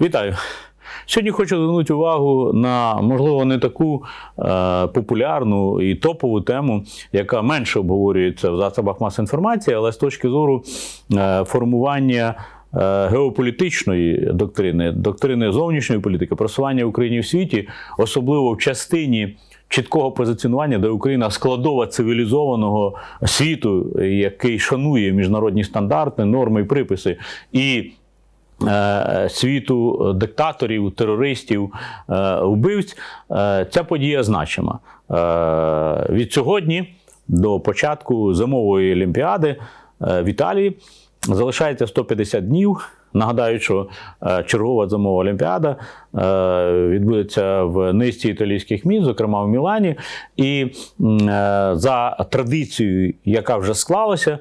Вітаю. Сьогодні хочу звернути увагу на, можливо, не таку е, популярну і топову тему, яка менше обговорюється в засобах масової інформації, але з точки зору е, формування е, геополітичної доктрини, доктрини зовнішньої політики, просування України в світі, особливо в частині. Чіткого позиціонування, де Україна складова цивілізованого світу, який шанує міжнародні стандарти, норми і приписи, і світу диктаторів, терористів, е, вбивць, е, ця подія значима. Е, від сьогодні до початку зимової олімпіади е, в Італії залишається 150 днів. Нагадаю, що е, чергова зимова олімпіада е, відбудеться в низці італійських міст, зокрема в Мілані. І е, за традицією, яка вже склалася,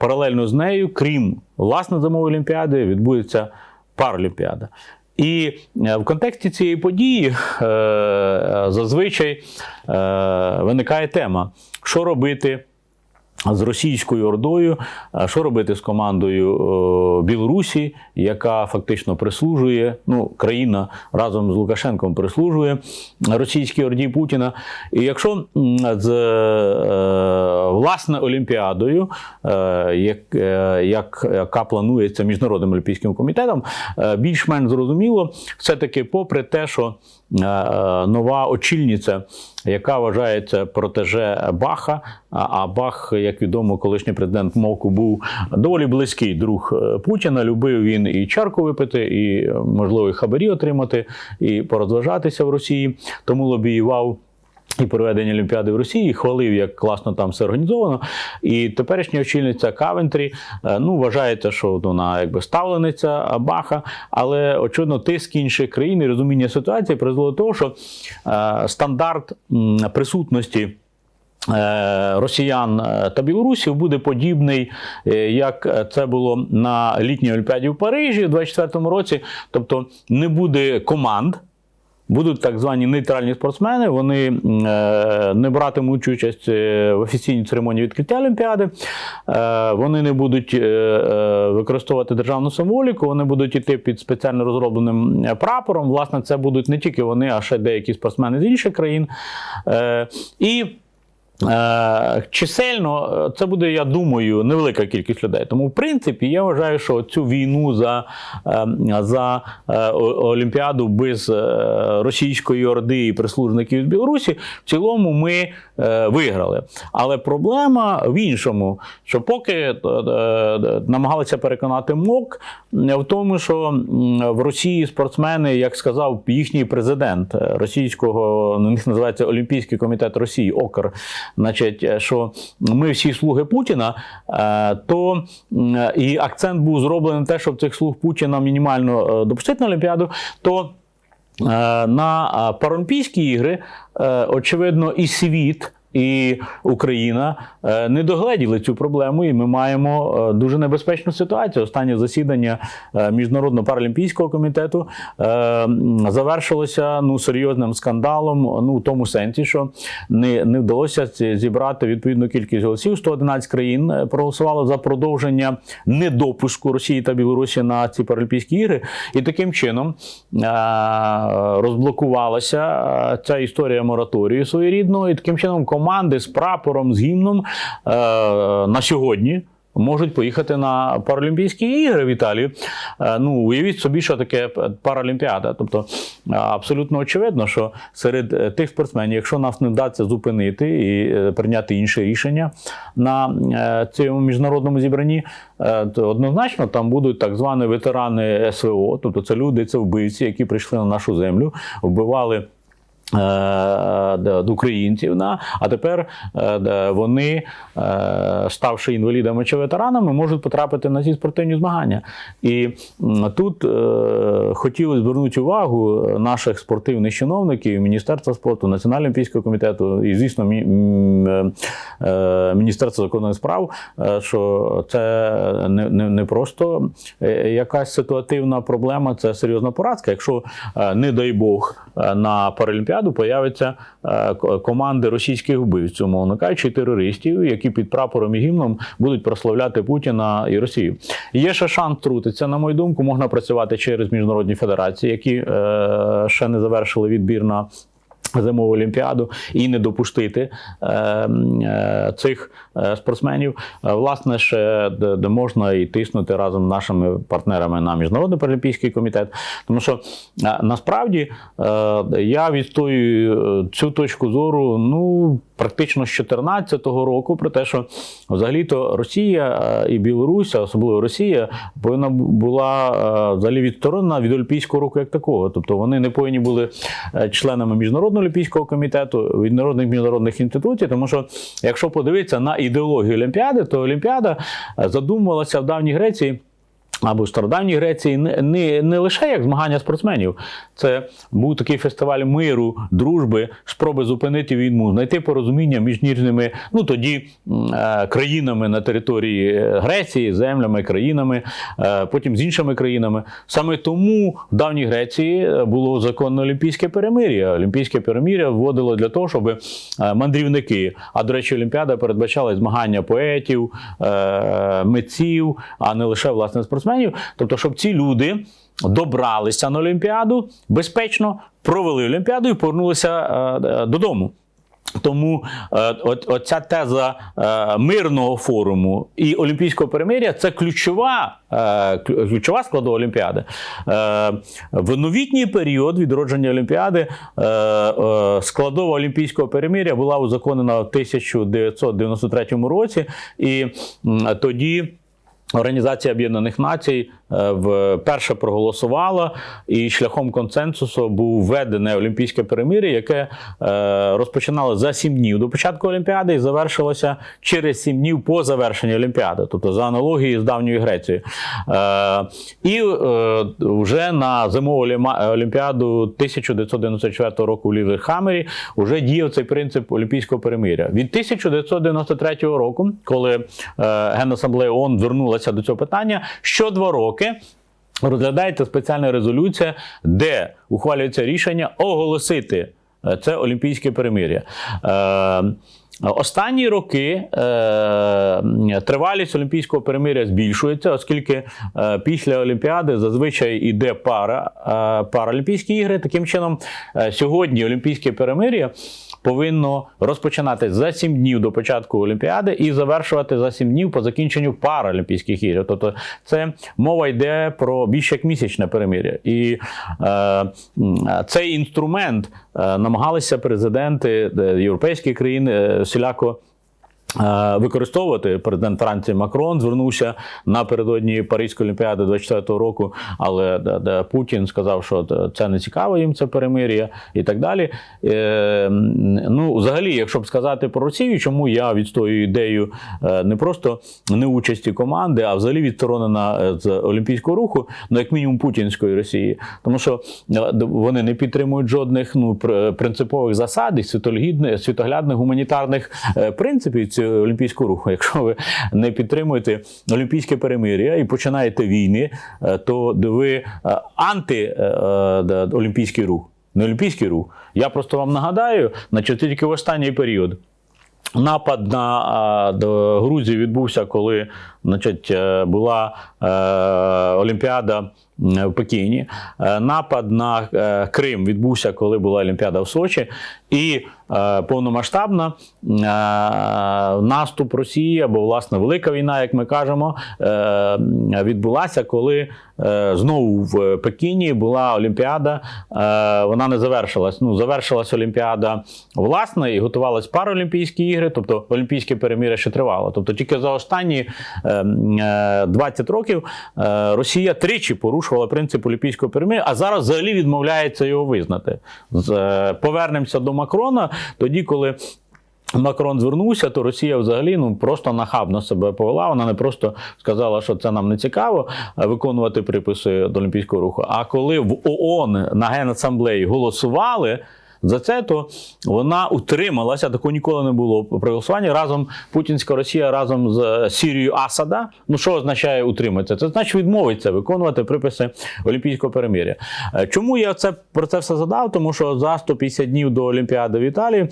паралельно з нею, крім власне зимової олімпіади, відбудеться паралімпіада. І в контексті цієї події зазвичай виникає тема, що робити з російською ордою, що робити з командою е, Білорусі, яка фактично прислужує, ну, країна разом з Лукашенком прислужує російській орді Путіна. І якщо з е, власне Олімпіадою, е, як, як, яка планується Міжнародним олімпійським комітетом, більш-менш зрозуміло, все-таки, попри те, що нова очільниця, яка вважається протеже Баха, а Бах, як відомо, колишній президент Моку був доволі близький друг е, Путіна. Любив він і чарку випити, і, е, можливо, і хабарі отримати, і порозважатися в Росії. Тому лобіював. І проведення Олімпіади в Росії хвалив, як класно там все організовано. І теперішня очільниця Кавентрі е, ну, вважається, що вона якби ставлениця Баха, але очевидно, тиск інших країн і розуміння ситуації призвело до того, що е, стандарт присутності. е, Росіян та білорусів буде подібний, як це було на літній Олімпіаді в Парижі у 24-му році. Тобто не буде команд, Будуть так звані нейтральні спортсмени, вони е, не братимуть участь е, в офіційній церемонії відкриття Олімпіади, е, вони не будуть використовувати державну символіку, вони будуть йти під спеціально розробленим прапором. Власне, це будуть не тільки вони, а ще деякі спортсмени з інших країн. І Чисельно е, це буде, я думаю, невелика кількість людей. Тому, в принципі, я вважаю, що цю війну за, е, за е, Олімпіаду без е, російської орди і прислужників з Білорусі в цілому ми е, виграли. Але проблема в іншому, що поки е, е, намагалися переконати МОК е, в тому, що в Росії спортсмени, як сказав їхній президент е, російського, ну, у них називається Олімпійський комітет Росії, ОКР, значить, е, що ми всі слуги Путіна, е, то і акцент був зроблений на те, щоб цих слуг Путіна мінімально е, допустити на Олімпіаду, то на Паралімпійські ігри, очевидно, і світ. І Україна е, не догледіли цю проблему, і ми маємо е, дуже небезпечну ситуацію. Останнє засідання е, Міжнародного паралімпійського комітету завершилося ну серйозним скандалом. Ну в тому сенсі, що не, не вдалося зібрати відповідну кількість голосів. 111 країн проголосувало за продовження недопуску Росії та Білорусі на ці паралімпійські ігри, і таким чином розблокувалася ця історія мораторію своєрідного, і таким чином команди з прапором, з гімном е, на сьогодні. Можуть поїхати на Паралімпійські ігри в Італію. Е, Ну, уявіть собі, що таке Паралімпіада. Тобто е, абсолютно очевидно, що серед е, тих спортсменів, якщо нас не вдасться зупинити і прийняти інше рішення на цьому міжнародному зібранні, то однозначно там будуть так звані ветерани СВО, тобто це люди, це вбивці, які прийшли на нашу землю, вбивали. Е, Українців, на, а тепер е, вони, е, ставши інвалідами чи ветеранами, можуть потрапити на ці спортивні змагання. І тут хотіли звернути увагу наших спортивних чиновників, Міністерства спорту, Національного олімпійського комітету і, звісно, Міністерства закордонних справ, що це не, не, не просто якась ситуативна проблема, це серйозна поразка. Якщо, не дай Бог, на Паралімпіаду появляться е, команди російських вбивць, умовно кажучи, терористів, які під прапором і гімном будуть прославляти Путіна і Росію. Є ще шанс трутитися, на мою думку, можна працювати через міжнародні федерації, які е, ще не завершили відбір на Зимову олімпіаду і не допустити е, е, цих е, спортсменів. Власне, де можна і тиснути разом з нашими партнерами на міжнародний паралімпійський комітет. Тому що насправді я відстоюю цю точку зору ну практично з 2014 року, про те, що взагалі-то Росія і Білорусь, особливо Росія, повинна була взагалі відсторонена від Олімпійського року як такого. Тобто вони не повинні були членами міжнародного олімпійського комітету, від народних міжнародних інститутів, Тому що, якщо подивитися на ідеологію Олімпіади, то Олімпіада е, задумувалася в давній Греції. Або в стародавній Греції не, не, не лише як змагання спортсменів. Це був такий фестиваль миру, дружби, спроби зупинити війну, знайти порозуміння між ніжними, ну тоді е, країнами на території е, Греції, землями, країнами, е, потім з іншими країнами. Саме тому в давній Греції е, було законне олімпійське перемир'я. Олімпійське перемир'я вводило для того, щоб е, мандрівники. А до речі, Олімпіада передбачала змагання поетів, е, митців, а не лише власне спортсменів. Тобто, щоб ці люди добралися на Олімпіаду безпечно, провели Олімпіаду і повернулися е, е, додому. Тому е, от, оця теза мирного форуму і олімпійського перемир'я це ключова, ключова складова Олімпіади. В новітній період відродження Олімпіади складова олімпійського перемир'я була узаконена в 1993 році, і тоді. Організація Об'єднаних Націй е, вперше проголосувала, і шляхом консенсусу був введене олімпійське перемир'я, яке е, розпочинало за сім днів до початку Олімпіади і завершилося через сім днів по завершенні Олімпіади, тобто за аналогією з давньою Грецією. Е, І вже на зимову Олімпіаду 1994 року в Лілерхаммері вже діяв цей принцип олімпійського перемир'я. Від 1993 року, коли Генасамблея ООН звернулася до цього питання, що два роки. Розглядається спеціальна резолюція, де ухвалюється рішення оголосити е, це олімпійське перемир'я. Е, Останні роки е, тривалість олімпійського перемир'я збільшується, оскільки е, після Олімпіади зазвичай йде пара е, паралімпійські ігри. Таким чином, е, сьогодні олімпійське перемир'я повинно розпочинати за 7 днів до початку Олімпіади і завершувати за 7 днів по закінченню Паралімпійських ігор. Тобто, це мова йде про більш як місячне перемир'я. І е, цей інструмент е, намагалися президенти е, європейських країн е, всіляко. Е, Використовувати президент Франції Макрон звернувся напередодні Паризької олімпіади 24-го року, але де, де Путін сказав, що це не цікаво їм це перемир'я і так далі. Е, ну, взагалі, якщо б сказати про Росію, чому я відстоюю ідею е, не просто неучасті команди, а взагалі відсторонена е, з олімпійського руху, ну як мінімум путінської Росії, тому що вони не підтримують жодних ну пр- принципових засад і світоглядних, гуманітарних принципів олімпійського руху. Якщо ви не підтримуєте олімпійське перемир'я і починаєте війни, е, то ви е, анти е, е, д- олімпійський рух. Не олімпійський рух. Я просто вам нагадаю, значить, тільки в останній період Напад на Грузії відбувся, коли значить, е, була е, Олімпіада в Пекіні. Е, Напад на е, Крим відбувся, коли була Олімпіада в Сочі. І е, повномасштабна е, наступ Росії або власне велика війна, як ми кажемо, е, відбулася, коли е, знову в Пекіні була Олімпіада. Е, вона не завершилась. Ну, завершилась Олімпіада власне і готувалась Паралімпійські ігри, тобто Олімпійське перемір'я ще тривало. Тобто тільки за останні е, е, 20 років е, Росія тричі порушувала принцип Олімпійського перемир'я, а зараз взагалі відмовляється його визнати. Е, Повернемося до Макрона, тоді, коли. Макрон звернувся, то Росія взагалі ну просто нахабно себе повела. Вона не просто сказала, що це нам не цікаво виконувати приписи до Олімпійського руху. А коли в ООН на Генасамблеї голосували за це, то вона утрималася, такого ніколи не було при голосуванні разом Путінська Росія разом з Сірією Асада. Ну що означає утриматися? Це значить відмовиться виконувати приписи Олімпійського перемир'я. Е, Чому я це про це все задав? Тому що за 150 днів до Олімпіади в Італії.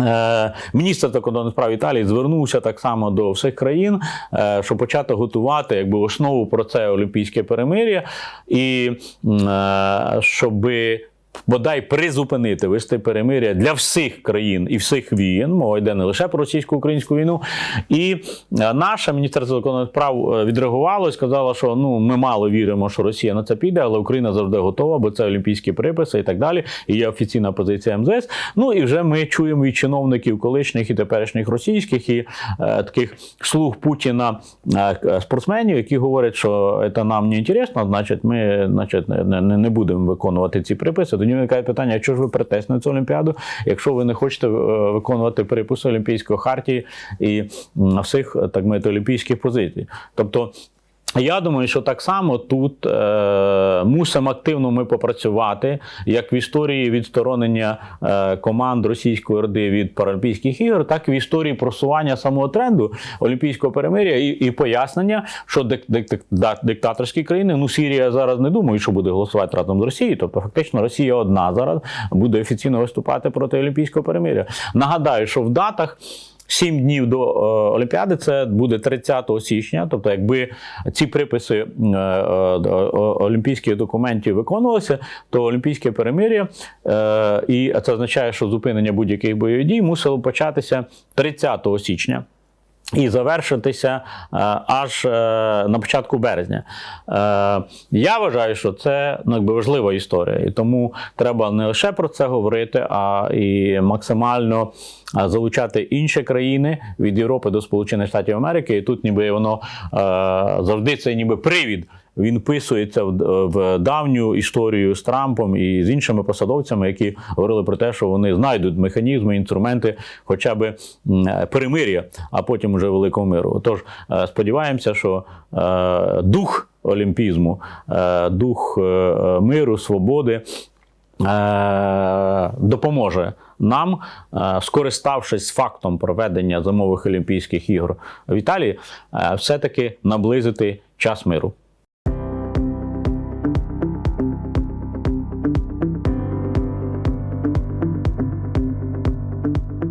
Е, Міністр закордонних справ Італії звернувся так само до всіх країн, е, щоб почати готувати якби основу про це олімпійське перемир'я, і м, е, щоби. Бодай призупинити вести перемир'я для всіх країн і всіх війн, мова йде не лише про російсько-українську війну. І е, наше міністерство закордонних справ е, відреагувало і сказало, що ну ми мало віримо, що Росія на це піде, але Україна завжди готова, бо це олімпійські приписи і так далі. І є офіційна позиція МЗС. Ну і вже ми чуємо від чиновників колишніх і теперішніх російських і е, таких слуг Путіна е, спортсменів, які говорять, що це нам не інтересно, значить, ми значить, не, не будемо виконувати ці приписи. До нього виникає питання: а чого ж ви притесли на цю олімпіаду, якщо ви не хочете е, виконувати припис Олімпійської хартії і всіх так мовити, олімпійських позицій? Тобто. Я думаю, що так само тут е, мусимо активно ми попрацювати, як в історії відсторонення е, команд Російської Орди від Паралімпійських ігор, так і в історії просування самого тренду Олімпійського перемир'я і, і пояснення, що дик, дик, дик- да- диктаторські країни, ну Сірія зараз не думає, що буде голосувати разом з Росією. Тобто, фактично, Росія одна зараз буде офіційно виступати проти Олімпійського перемир'я. Нагадаю, що в датах. Сім днів до е, Олімпіади це буде 30 січня. Тобто, якби ці приписи е, е, олімпійських документів виконувалися, то олімпійське перемир'я, і це означає, що зупинення будь-яких бойових дій мусило початися 30 січня. І завершитися е, аж е, на початку березня. Е, я вважаю, що це ну, якби важлива історія, і тому треба не лише про це говорити, а і максимально залучати інші країни від Європи до Сполучених Штатів Америки. І тут ніби воно завжди це ніби привід. Він вписується в, давню історію з Трампом і з іншими посадовцями, які говорили про те, що вони знайдуть механізми, інструменти, хоча б перемир'я, а потім уже великого миру. Отож, е, сподіваємося, що е, дух олімпізму, е, дух миру, свободи. Допоможе нам, скориставшись фактом проведення зимових Олімпійських ігор в Італії, все-таки наблизити час миру.